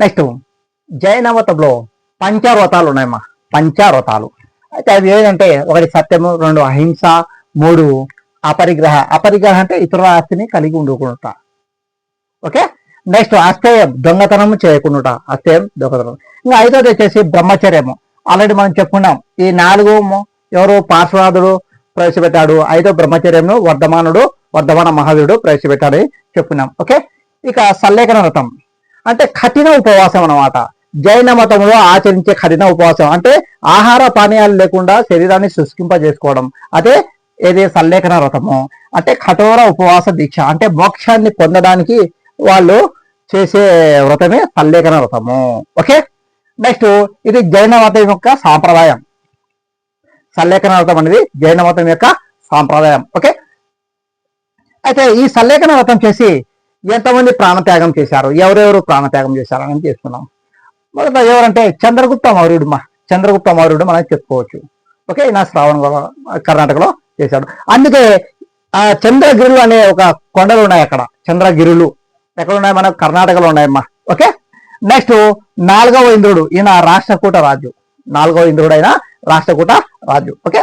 Next జైన మతంలో పంచవ్రతాలు ఉన్నాయమ్మా. పంచవ్రతాలు అయితే అవి ఏంటంటే ఒకటి సత్యము రెండు అహింస మూడు అపరిగ్రహ. అపరిగ్రహ అంటే ఇతరుల ఆస్తిని కలిగి ఉండకుండా ఓకే? నెక్స్ట్ అస్థేయం దొంగతనం చేయకుండా అస్థేయం దొంగతనం ఇంకా ఐదోది వచ్చేసి బ్రహ్మచర్యము. ఆల్రెడీ మనం చెప్పుకున్నాం ఈ నాలుగు ఎవరు పార్శ్వనాథుడు ప్రవేశపెట్టాడు? ఐదో బ్రహ్మచర్యంను వర్ధమానుడు వర్ధమాన మహావీరుడు ప్రవేశపెట్టాడని చెప్పుకున్నాం. ఓకే? ఇక సల్లేఖన వ్రతం అంటే కఠిన ఉపవాసం అన్నమాట. జైన మతంలో ఆచరించే కఠిన ఉపవాసం. అంటే ఆహార పానీయాలు లేకుండా శరీరాన్ని శుష్కింపజేసుకోవడం. అదే ఏదే సల్లేఖన వ్రతము అంటే కఠోర ఉపవాస దీక్ష. అంటే మోక్షాన్ని పొందడానికి వాళ్ళు చేసే వ్రతమే సల్లేఖన వ్రతము ఓకే? నెక్స్ట్ ఇది జైన మతం యొక్క సాంప్రదాయం. సల్లేఖన వ్రతం అనేది జైన మతం యొక్క సాంప్రదాయం. ఓకే? అయితే ఈ సల్లేఖన వ్రతం చేసి ఎంతమంది ప్రాణత్యాగం చేశారు? ఎవరెవరు ప్రాణత్యాగం చేశారు అని చేసుకున్నాం మొదట ఎవరంటే చంద్రగుప్త మౌర్యుడు మా చంద్రగుప్త మౌర్యుడు మనం చెప్పుకోవచ్చు. ఓకే ఈయన శ్రావణ కర్ణాటకలో చేశాడు. అందుకే ఆ చంద్రగిరులు అనే ఒక కొండలు ఉన్నాయి అక్కడ. చంద్రగిరులు. ఎక్కడ ఉన్నాయి మన కర్ణాటకలో ఉన్నాయమ్మా ఓకే? నెక్స్ట్ నాలుగవ ఇంద్రుడు. ఈయన రాష్ట్రకూట రాజు. నాలుగవ ఇంద్రుడు అయిన రాష్ట్రకూట రాజు. ఓకే?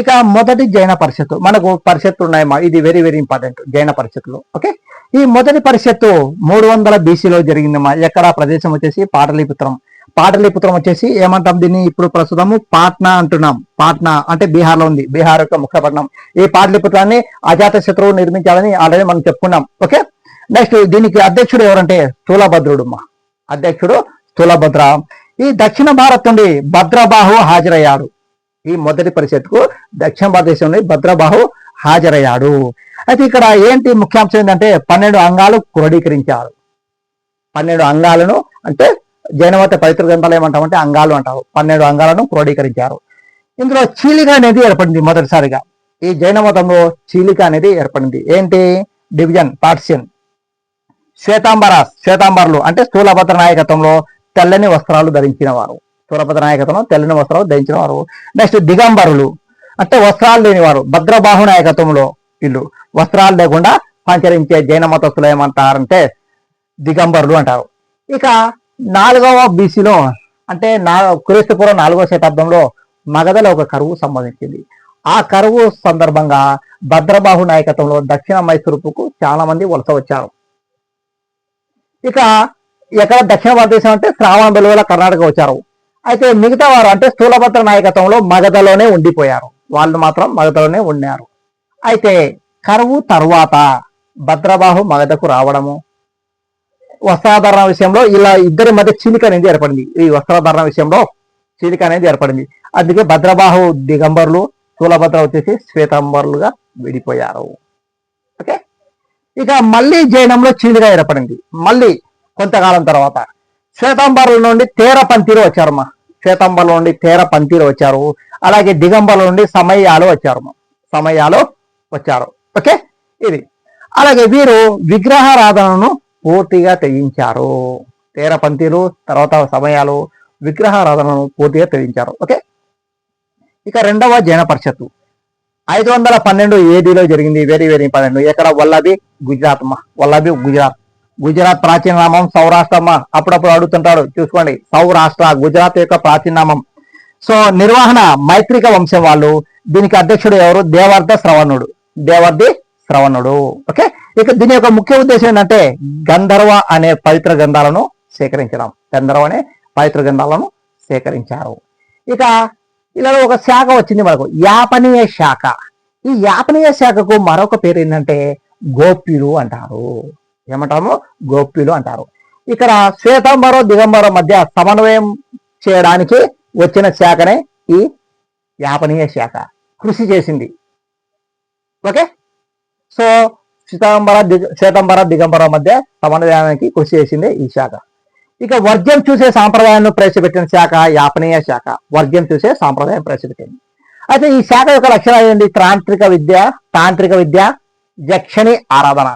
ఇక మొదటి జైన పరిషత్తు. మనకు పరిషత్తులు ఉన్నాయమ్మా. ఇది వెరీ వెరీ ఇంపార్టెంట్ జైన పరిషత్తులు. ఓకే ఈ మొదటి పరిషత్తు మూడు వందల బీసీలో జరిగిందమ్మా. ఎక్కడ? ప్రదేశం వచ్చేసి పాటలీపుత్రం. పాటలీపుత్రం వచ్చేసి ఏమంటాం దీన్ని? ఇప్పుడు ప్రస్తుతము పాట్నా అంటున్నాం. పాట్నా అంటే బీహార్లో ఉంది. బీహార్ యొక్క ముఖ్యపట్నం ఈ పాటలీపుత్రాన్ని అజాత శత్రువు నిర్మించాలని ఆల్రెడీ మనం చెప్పుకున్నాం. ఓకే నెక్స్ట్ దీనికి అధ్యక్షుడు ఎవరంటే స్థూలభద్రుడమ్మా అధ్యక్షుడు స్థూలభద్ర ఈ దక్షిణ భారత్ నుండి భద్రబాహు హాజరయ్యాడు. ఈ మొదటి పరిషత్కు దక్షిణ భారతదేశంలో భద్రబాహు హాజరయ్యాడు. అయితే ఇక్కడ ఏంటి ముఖ్యాంశం ఏంటంటే పన్నెండు అంగాలు క్రోడీకరించారు. పన్నెండు అంగాలను అంటే జైనమత పవిత్ర గ్రంథాలు ఏమంటామంటే అంగాలు అంటారు పన్నెండు అంగాలను క్రోడీకరించారు. ఇందులో చీలిక అనేది ఏర్పడింది మొదటిసారిగా. ఈ జైన మతంలో చీలిక అనేది ఏర్పడింది. ఏంటి? Division partition. శ్వేతాంబర శ్వేతాంబరులు అంటే స్థూలభద్ర నాయకత్వంలో తెల్లని వస్త్రాలు ధరించిన వారు స్థూలభద్ర నాయకత్వం తెల్లని వస్త్రాలు ధరించిన వారు. నెక్స్ట్ దిగంబరులు. అంటే వస్త్రాలు లేనివారు భద్రబాహు నాయకత్వంలో వీళ్ళు. వస్త్రాలు లేకుండా సంచరించే జైన మతస్థులు ఏమంటారంటే దిగంబరులు అంటారు. ఇక నాలుగవ బీసీలో అంటే నా క్రీస్తుపూర్వం నాలుగవ శతాబ్దంలో మగధలో ఒక కరువు సంబంధించింది ఆ కరువు సందర్భంగా భద్రబాహు నాయకత్వంలో దక్షిణ మైసూరుకు చాలా మంది వలస వచ్చారు. ఇక ఎక్కడ దక్షిణ భారతదేశం అంటే శ్రావణ బెలువల కర్ణాటక వచ్చారు. అయితే మిగతా వారు అంటే స్థూలభద్ర నాయకత్వంలో మగధలోనే ఉండిపోయారు. వాళ్ళు మాత్రం మగధలోనే ఉన్నారు. అయితే కరువు తర్వాత భద్రబాహు మగధకు రావడము వస్త్రాధారణ విషయంలో ఇలా ఇద్దరి మధ్య చీలిక అనేది ఏర్పడింది. ఈ వస్త్రాధరణ విషయంలో చీలిక అనేది ఏర్పడింది. అందుకే భద్రబాహు దిగంబరులు స్థూలభద్ర వచ్చేసి శ్వేతాంబరులుగా విడిపోయారు. ఓకే? ఇక మళ్ళీ జైనంలో చీలిక ఏర్పడింది. మళ్ళీ కొంతకాలం తర్వాత శ్వేతాంబరుల నుండి తేర పంతిరు వచ్చారమ్మా. శ్వేతాంబరుల నుండి తేర పంతిరు వచ్చారు. అలాగే దిగంబరుల నుండి సమయాలు వచ్చారు. సమయాలు వచ్చారు. ఓకే? ఇది. అలాగే వీరు విగ్రహారాధనను పూర్తిగా తెగించారు. తేర పంతిలు తర్వాత సమయాలు విగ్రహారాధనను పూర్తిగా తెగించారు. ఓకే? ఇక రెండవ జైన పరిషత్తు ఐదు వందల పన్నెండు ఏడీలో జరిగింది. వెరీ వెరీ ఇంపార్టెంట్ ఎక్కడ? వల్లభి గుజరాత్ వల్లభి గుజరాత్. గుజరాత్ ప్రాచీన నామం సౌరాష్ట్రమ్మ అప్పుడప్పుడు అడుగుతుంటాడు. చూసుకోండి. సౌరాష్ట్ర గుజరాత్ యొక్క ప్రాచీన నామం. సో నిర్వహణ మైత్రిక వంశం వాళ్ళు. దీనికి అధ్యక్షుడు ఎవరు? దేవర్ధ శ్రవణుడు. దేవర్ధి శ్రవణుడు. ఓకే? ఇక దీని యొక్క ముఖ్య ఉద్దేశం ఏంటంటే గంధర్వ అనే పవిత్ర గ్రంథాలను సేకరించడం. గంధర్వ అనే పవిత్ర గ్రంథాలను సేకరించారు. ఇక ఇలా ఒక శాఖ వచ్చింది మనకు. యాపనీయ శాఖ. ఈ యాపనీయ శాఖకు మరొక పేరు ఏంటంటే గోప్యులు అంటారు. ఏమంటాము? గోప్యులు అంటారు. ఇక్కడ శ్వేతాంబరం దిగంబరం మధ్య సమన్వయం చేయడానికి వచ్చిన శాఖనే ఈ యాపనీయ శాఖ. కృషి చేసింది. ఓకే? సో శ్వేతాంబర దిగ శ్వేతాంబర దిగంబరం మధ్య సమన్వయానికి కృషి చేసింది ఈ శాఖ. ఇక వర్గ్యం చూసే సాంప్రదాయాన్ని ప్రవేశపెట్టిన శాఖ యాపనీయ శాఖ. వర్గ్యం చూసే సాంప్రదాయం ప్రవేశపెట్టింది. అయితే ఈ శాఖ యొక్క లక్షణాలు ఏంటి? తాంత్రిక విద్య తాంత్రిక విద్య యక్షణి ఆరాధన.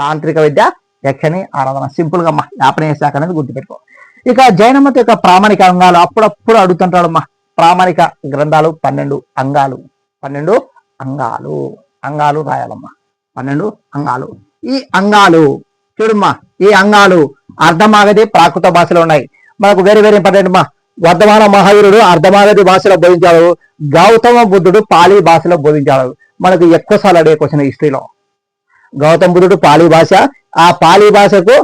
తాంత్రిక విద్య యక్షని ఆరాధన. సింపుల్గా అమ్మా యాపనీయ శాఖ అనేది గుర్తుపెట్టుకో. ఇక జైనమత యొక్క ప్రామాణిక అంగాలు అప్పుడప్పుడు అడుగుతుంటాడు మా ప్రామాణిక గ్రంథాలు పన్నెండు అంగాలు. పన్నెండు అంగాలు. అంగాలు రాయాలమ్మా. పన్నెండు అంగాలు. ఈ అంగాలు చూడమ్మా ఈ అంగాలు అర్ధమాగది ప్రాకృత భాషలో ఉన్నాయి. మనకు వేరే వేరే ఇంపార్టెంట్ మా వర్ధమాన మహావీరుడు అర్ధమాగధి భాషలో బోధించాడు. గౌతమ బుద్ధుడు పాలీ భాషలో బోధించాడు. మనకు ఎక్కువ సార్లు అడిగే క్వశ్చన్ హిస్టరీలో గౌతమ బుద్ధుడు పాళీ భాష. ఆ పాళీ భాషకు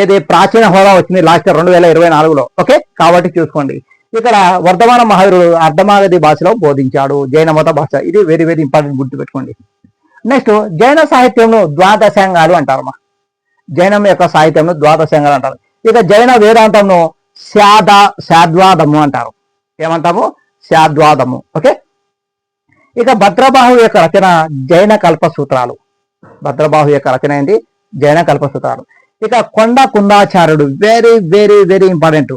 ఏది ప్రాచీన హోదా వచ్చింది లాస్ట్ రెండు వేల ఇరవై నాలుగులో. ఓకే? కాబట్టి చూసుకోండి. ఇక్కడ వర్ధమాన మహావీరుడు అర్ధమాగధి భాషలో బోధించాడు. జైన మత భాష. ఇది వెరీ వెరీ ఇంపార్టెంట్ గుర్తుపెట్టుకోండి. నెక్స్ట్ జైన సాహిత్యంను ద్వాదశాంగాలు అంటారమ్మా జైనం యొక్క సాహిత్యంను ద్వాదశాంగాలు అంటారు. ఇక జైన వేదాంతంను శాద శాద్వాదము అంటారు. ఏమంటాము? శాద్వాదము. ఓకే? ఇక భద్రబాహు యొక్క రచన జైన కల్ప సూత్రాలు భద్రబాహు యొక్క రచన ఏంటి జైన కల్ప ఇక కొండ కుందాచార్యుడు very very very important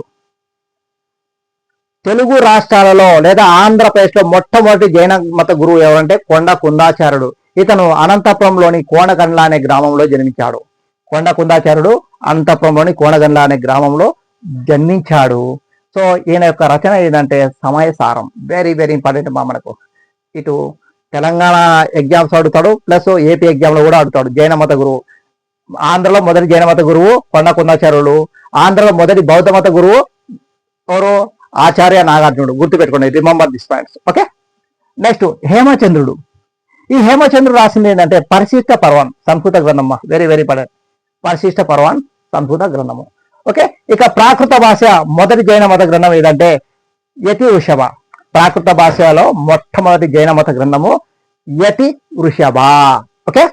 Telugu రాష్ట్రాలలో లేదా ఆంధ్రప్రదేశ్లో మొట్టమొదటి జైన మత గురువు ఎవరంటే కొండ కుందాచార్యుడు. ఇతను అనంతపురంలోని కోనగండ్ల అనే గ్రామంలో జన్మించాడు. కొండ కుందాచార్యుడు అనంతపురంలోని కోనగండ్ల అనే గ్రామంలో జన్మించాడు. సో ఈయన యొక్క రచన ఏంటంటే సమయసారం. వెరీ వెరీ ఇంపార్టెంట్ మా మనకు. ఇటు తెలంగాణ ఎగ్జామ్స్ అడుగుతాడు ప్లస్ ఏపీ ఎగ్జామ్లో కూడా అడుగుతాడు జైన మత గురువు. ఆంధ్రలో మొదటి జైన మత గురువు కొండకుందాచార్యులు ఆంధ్రలో మొదటి బౌద్ధ మత గురువు ఎవరు? ఆచార్య నాగార్జునుడు. గుర్తుపెట్టుకోండి remember this points okay next హేమచంద్రుడు. ఈ హేమచంద్రుడు రాసింది ఏంటంటే పరిశిష్ట పర్వన్ సంస్కృత గ్రంథమ్మ వెరీ వెరీ పడ పరిశిష్ట పర్వన్ సంస్కృత గ్రంథము. ఓకే ఇక ప్రాకృత భాష మొదటి జైన మత గ్రంథం ఏదంటే యతి వృషభ ప్రాకృత భాషలో మొట్టమొదటి జైన మత గ్రంథము యతి వృషభ. ఓకే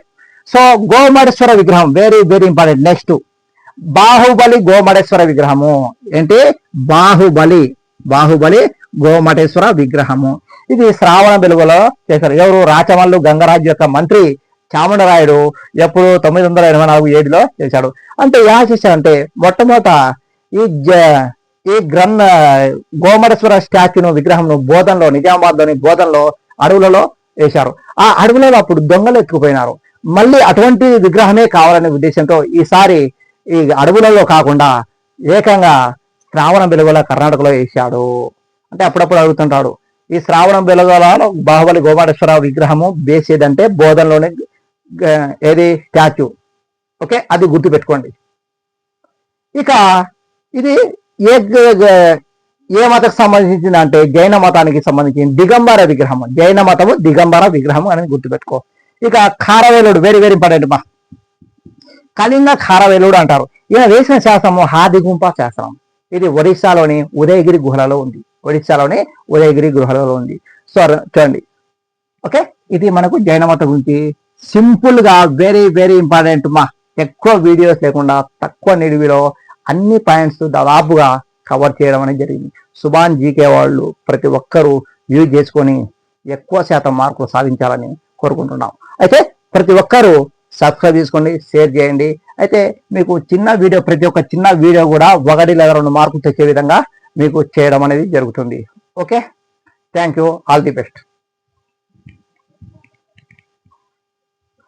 సో గోమడేశ్వర విగ్రహం very very important next Bahubali Gomateshwara విగ్రహము. ఏంటి? బాహుబలి బాహుబలి గోమటేశ్వర విగ్రహము. ఇది శ్రావణ వెలుగులో చేశారు. ఎవరు? రాచమల్లు గంగరాజు యొక్క మంత్రి చాముండరాయుడు ఎప్పుడు తొమ్మిది వందల ఎనభై నాలుగు ఏడులో చేశాడు. అంటే ఎలా చేశాడంటే మొట్టమొదట ఈ ఈ గ్రంథ గోమరేశ్వర స్టాచ్యూను విగ్రహంను బోధనలో నిజామాబాద్లోని బోధంలో బోధనలో అడవులలో వేశారు. ఆ అడవులలో అప్పుడు దొంగలు ఎత్తుకుపోయినారు. మళ్ళీ అటువంటి విగ్రహమే కావాలనే ఉద్దేశంతో ఈసారి ఈ అడవులలో కాకుండా ఏకంగా శ్రావణ బెలుగుల కర్ణాటకలో వేశాడు. అంటే అప్పుడప్పుడు అడుగుతుంటాడు ఈ శ్రావణ బెలుగులలో బాహుబలి గోపాటేశ్వర విగ్రహము వేసేదంటే బోధనలోనే ఏది? స్టాచ్యూ. ఓకే అది గుర్తు పెట్టుకోండి ఇక ఇది ఏ ఏ మతకు సంబంధించింది అంటే జైన మతానికి సంబంధించిన దిగంబర విగ్రహం. జైన మతము దిగంబర విగ్రహం అనేది గుర్తుపెట్టుకో. ఇక ఖారవేలుడు వెరీ వెరీ ఇంపార్టెంట్ మా. కళింగ ఖారవేలుడు అంటారు. ఈయన వేసిన శాస్త్రము హాదిగుంప శాస్త్రం ఇది ఒడిశాలోని ఉదయగిరి గుహలలో ఉంది. ఒడిశాలోని ఉదయగిరి గుహలలో ఉంది. సో చూడండి. ఓకే? ఇది మనకు జైన మతం గురించి సింపుల్గా వెరీ వెరీ ఇంపార్టెంట్ మా. ఎక్కువ వీడియోస్ లేకుండా తక్కువ నిడివిలో అన్ని పాయింట్స్ దాదాపుగా కవర్ చేయడం అనేది జరిగింది. సుభాన్ జీకే వాళ్ళు ప్రతి ఒక్కరూ యూజ్ చేసుకొని ఎక్కువ శాతం మార్కులు సాధించాలని కోరుకుంటున్నాం. అయితే ప్రతి ఒక్కరూ సబ్స్క్రైబ్ చేసుకోండి షేర్ చేయండి. అయితే మీకు చిన్న వీడియో ప్రతి ఒక్క చిన్న వీడియో కూడా ఒకటి లేదా రెండు మార్కులు తెచ్చే విధంగా మీకు చేయడం అనేది జరుగుతుంది. Okay? Thank you. All the best.